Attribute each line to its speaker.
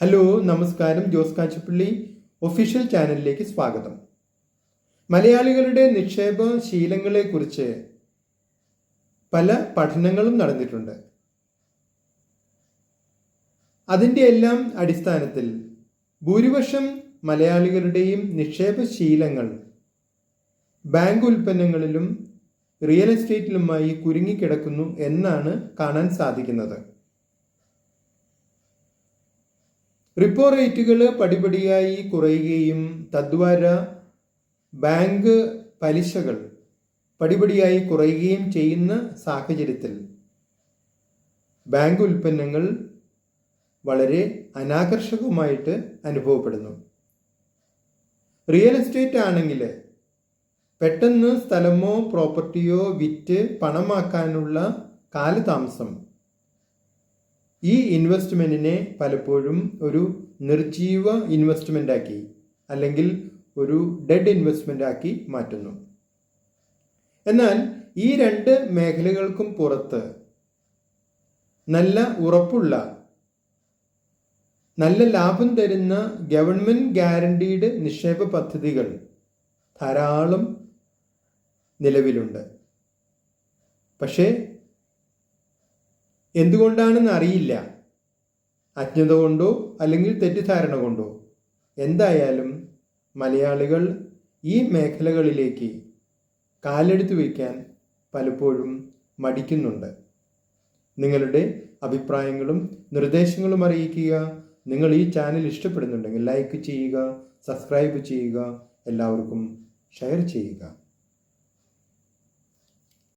Speaker 1: Hello നമസ്കാരം. Jose Kachappilly official ചാനലിലേക്ക് സ്വാഗതം. മലയാളികളുടെ നിക്ഷേപ ശീലങ്ങളെക്കുറിച്ച് പല പഠനങ്ങളും നടന്നിട്ടുണ്ട്. അതിന്റെ എല്ലാം അടിസ്ഥാനത്തിൽ ഭൂരിപക്ഷം മലയാളികളുടെയും നിക്ഷേപ ശീലങ്ങൾ ബാങ്ക് ഉൽപ്പന്നങ്ങളിലും റിയൽ എസ്റ്റേറ്റിലുമായി കുരുങ്ങിക്കിടക്കുന്നു എന്നാണ് കാണാൻ സാധിക്കുന്നത്. റിപ്പോ റേറ്റുകൾ പടിപടിയായി കുറയുകയും തദ്വാര ബാങ്ക് പലിശകൾ പടിപടിയായി കുറയുകയും ചെയ്യുന്ന സാഹചര്യത്തിൽ ബാങ്ക് ഉൽപ്പന്നങ്ങൾ വളരെ അനാകർഷകമായിട്ട് അനുഭവപ്പെടുന്നു. റിയൽ എസ്റ്റേറ്റ് ആണെങ്കിൽ പെട്ടെന്ന് സ്ഥലമോ പ്രോപ്പർട്ടിയോ വിറ്റ് പണമാക്കാനുള്ള കാലതാമസം ഈ ഇൻവെസ്റ്റ്മെന്റിനെ പലപ്പോഴും ഒരു നിർജീവ ഇൻവെസ്റ്റ്മെന്റ് ആക്കി അല്ലെങ്കിൽ ഒരു ഡെഡ് ഇൻവെസ്റ്റ്മെന്റ് ആക്കി മാറ്റുന്നു. എന്നാൽ ഈ രണ്ട് മേഖലകൾക്കും പുറത്ത് നല്ല ഉറപ്പുള്ള നല്ല ലാഭം തരുന്ന ഗവൺമെന്റ് ഗ്യാരണ്ടീഡ് നിക്ഷേപ പദ്ധതികൾ ധാരാളം നിലവിലുണ്ട്. പക്ഷേ എന്തുകൊണ്ടാണെന്ന് അറിയില്ല. അജ്ഞത കൊണ്ടോ അല്ലെങ്കിൽ തെറ്റിദ്ധാരണ കൊണ്ടോ. എന്തായാലും മലയാളികൾ ഈ മേഖലകളിലേക്ക് കാലെടുത്തു വയ്ക്കാൻ പലപ്പോഴും മടിക്കുന്നുണ്ട്. നിങ്ങളുടെ അഭിപ്രായങ്ങളും നിർദ്ദേശങ്ങളും അറിയിക്കുക. നിങ്ങൾ ഈ ചാനൽ ഇഷ്ടപ്പെടുന്നുണ്ടെങ്കിൽ ലൈക്ക് ചെയ്യുക സബ്സ്ക്രൈബ് ചെയ്യുക എല്ലാവർക്കും ഷെയർ ചെയ്യുക.